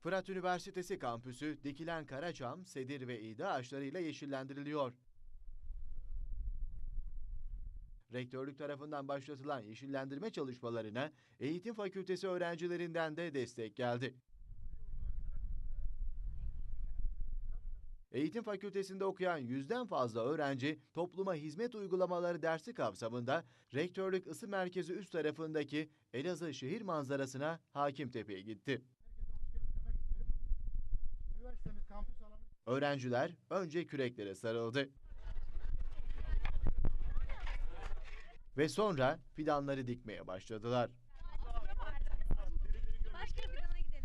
Fırat Üniversitesi kampüsü dikilen karaçam, sedir ve iğde ağaçlarıyla yeşillendiriliyor. Rektörlük tarafından başlatılan yeşillendirme çalışmalarına eğitim fakültesi öğrencilerinden de destek geldi. Eğitim fakültesinde okuyan yüzden fazla öğrenci topluma hizmet uygulamaları dersi kapsamında Rektörlük Isı Merkezi üst tarafındaki Elazığ şehir manzarasına Hakimtepe'ye gitti. Öğrenciler önce küreklere sarıldı. Ve sonra fidanları dikmeye başladılar. Başka bir plana gidelim.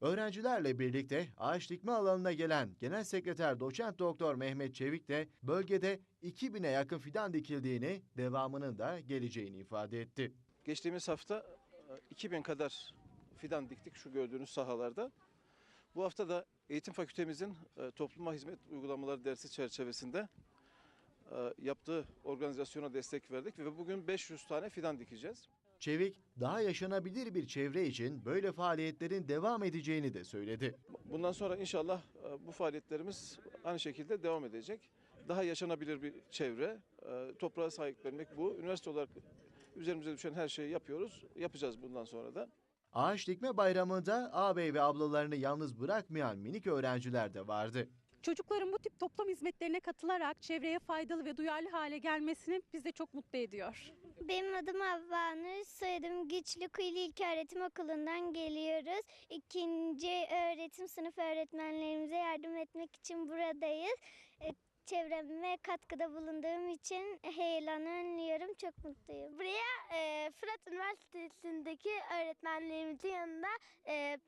Öğrencilerle birlikte ağaç dikme alanına gelen Genel Sekreter Doçent Doktor Mehmet Çevik de bölgede 2000'e yakın fidan dikildiğini, devamının da geleceğini ifade etti. Geçtiğimiz hafta e, 2000 kadar fidan diktik şu gördüğünüz sahalarda. Bu hafta da eğitim fakültemizin e, topluma hizmet uygulamaları dersi çerçevesinde e, yaptığı organizasyona destek verdik ve bugün 500 tane fidan dikeceğiz. Çevik, daha yaşanabilir bir çevre için böyle faaliyetlerin devam edeceğini de söyledi. Bundan sonra inşallah e, bu faaliyetlerimiz aynı şekilde devam edecek. Daha yaşanabilir bir çevre, e, toprağa sahiplenmek bu. Üniversite olarak üzerimize düşen her şeyi yapıyoruz, yapacağız bundan sonra da. Ağaç dikme bayramında ağabey ve ablalarını yalnız bırakmayan minik öğrenciler de vardı. Çocukların bu tip toplam hizmetlerine katılarak çevreye faydalı ve duyarlı hale gelmesini bizi çok mutlu ediyor. Benim adım Havva Nur, soyadım Güçlü Kuyulu İlköğretim Okulu'ndan geliyoruz. İkinci öğretim sınıf öğretmenlerimize yardım etmek için buradayız. E, Çevreme katkıda bulunduğum için heyecanlanıyorum, çok mutluyum. Buraya e, Fırat Üniversitesi'ndeki öğretmenlerimizin yanında e,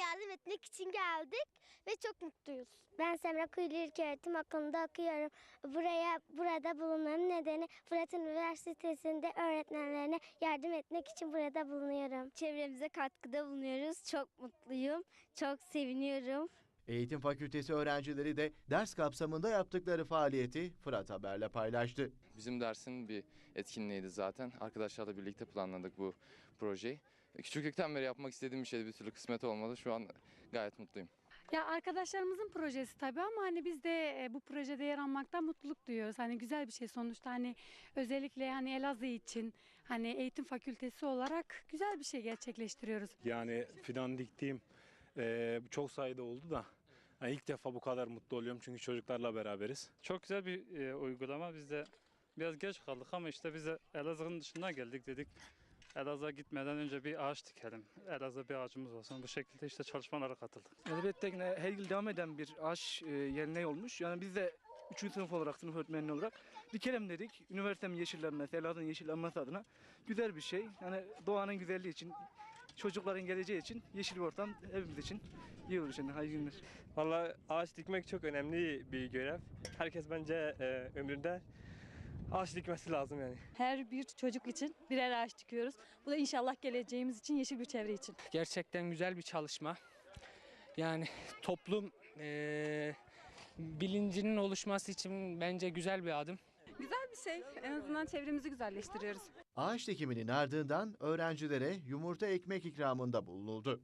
yardım etmek için geldik ve çok mutluyuz. Ben Semra Kuyulu İlköğretim Okulu'nda okuyorum. Buraya burada bulunmanın nedeni Fırat Üniversitesi'nde öğretmenlerine yardım etmek için burada bulunuyorum. Çevremize katkıda bulunuyoruz. Çok mutluyum. Çok seviniyorum. Eğitim fakültesi öğrencileri de ders kapsamında yaptıkları faaliyeti Fırat Haber'le paylaştı. Bizim dersin bir etkinliğiydi zaten. Arkadaşlarla birlikte planladık bu projeyi. Küçüklükten beri yapmak istediğim bir şeydi bir türlü kısmet olmadı. Şu an gayet mutluyum. Ya arkadaşlarımızın projesi tabii ama hani biz de e, bu projede yer almaktan mutluluk duyuyoruz. Hani güzel bir şey sonuçta hani özellikle hani Elazığ için hani eğitim fakültesi olarak güzel bir şey gerçekleştiriyoruz. Yani fidan diktiğim eee, çok sayıda oldu da yani ilk defa bu kadar mutlu oluyorum çünkü çocuklarla beraberiz. Çok güzel bir e, uygulama. Biz de biraz geç kaldık ama işte biz de Elazığ'ın dışından geldik dedik. Elazığ'a gitmeden önce bir ağaç dikelim. Elazığ bir ağacımız olsun. Bu şekilde işte çalışmalara katıldık. Elbette yine her yıl devam eden bir aş e, geleneği olmuş. Yani biz de 3. sınıf olarak, sınıf öğretmeni olarak dikelim dedik. Üniversitemin yeşillenmesi, Elazığ'ın yeşillenmesi adına güzel bir şey. Yani doğanın güzelliği için, çocukların geleceği için yeşil bir ortam hepimiz için iyi olur şimdi. Hayırlı günler. Valla ağaç dikmek çok önemli bir görev. Herkes bence e, ömründe ağaç dikmesi lazım yani. Her bir çocuk için birer ağaç dikiyoruz. Bu da inşallah geleceğimiz için yeşil bir çevre için. Gerçekten güzel bir çalışma. Yani toplum eee, bilincinin oluşması için bence güzel bir adım. Güzel bir şey. En azından çevremizi güzelleştiriyoruz. Ağaç dikiminin ardından öğrencilere yumurta ekmek ikramında bulunuldu.